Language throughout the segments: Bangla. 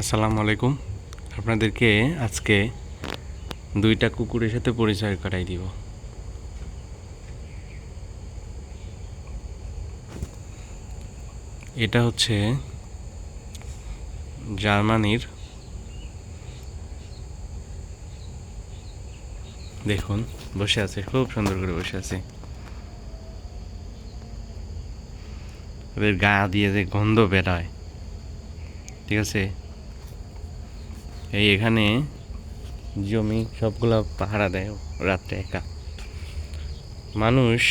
আসসালামু আলাইকুম। আপনাদেরকে আজকে দুইটা কুকুরের সাথে পরিচয় করাই দিব। এটা হচ্ছে জার্মানির দেখুন, বসে আছে, খুব সুন্দর করে বসে আছে। ওদের গা দিয়ে যে গন্ধ বেরোয়, ঠিক আছে? এই এখানে জমি সবগুলো পাহারা দেয় রাত্রে একা। মানুষ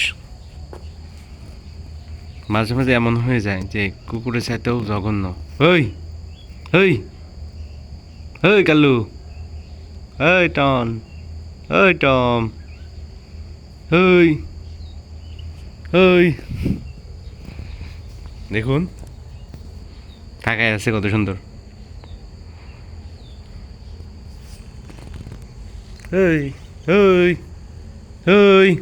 মাঝে মাঝে এমন হয়ে যায় যে কুকুরের চাইতেও জঘন্য। ওই ওই ওই কালু ওই টন ওই টম ওই ওই দেখুন তাকায় আছে কত সুন্দর। hơi hơi hơi.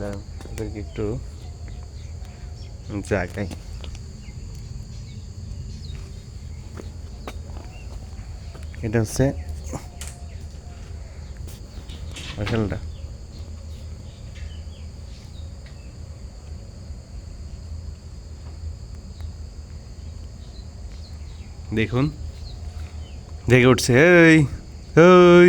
Đang bên kia trước dài cây cái. Đâu xét ở đây là দেখুন। জেগে উঠছে এই ওই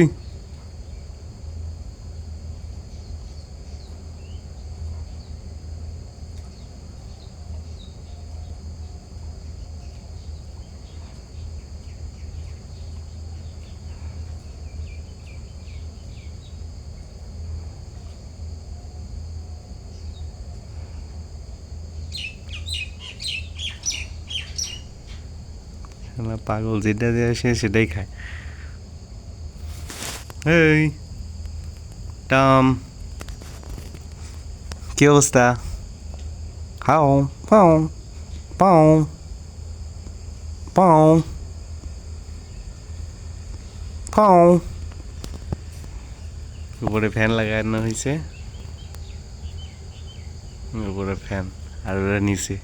পাগল, যেটা দেয় সে সেটাই খায়। এই, টম। কি অবস্থা? হাও, পাও পাও পাও পাও। উপরে ফ্যান লাগানো হয়েছে উপরে ফ্যান, আর ওরা নিচে।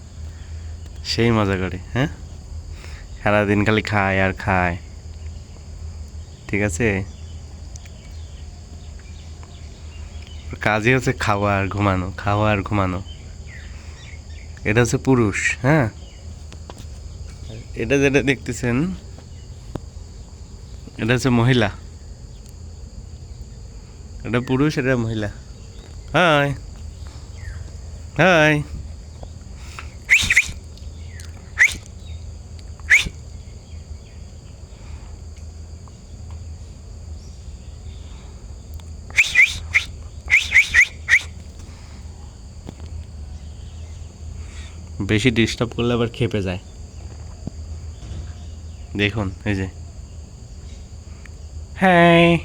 সেই মজা করে হ্যাঁ? সারাদিন খালি খায় আর খায়। ঠিক আছে? কাজই হচ্ছে খাওয়া আর ঘুমানো, খাওয়া আর ঘুমানো। এটা হচ্ছে পুরুষ হ্যাঁ? এটা যেটা দেখতেছেন, এটা হচ্ছে মহিলা। এটা পুরুষ, এটা মহিলা। হাই। হাই। বেশি ডিস্টার্ব করলে আবার খেপে যায়। দেখুন এই যে। হ্যাঁ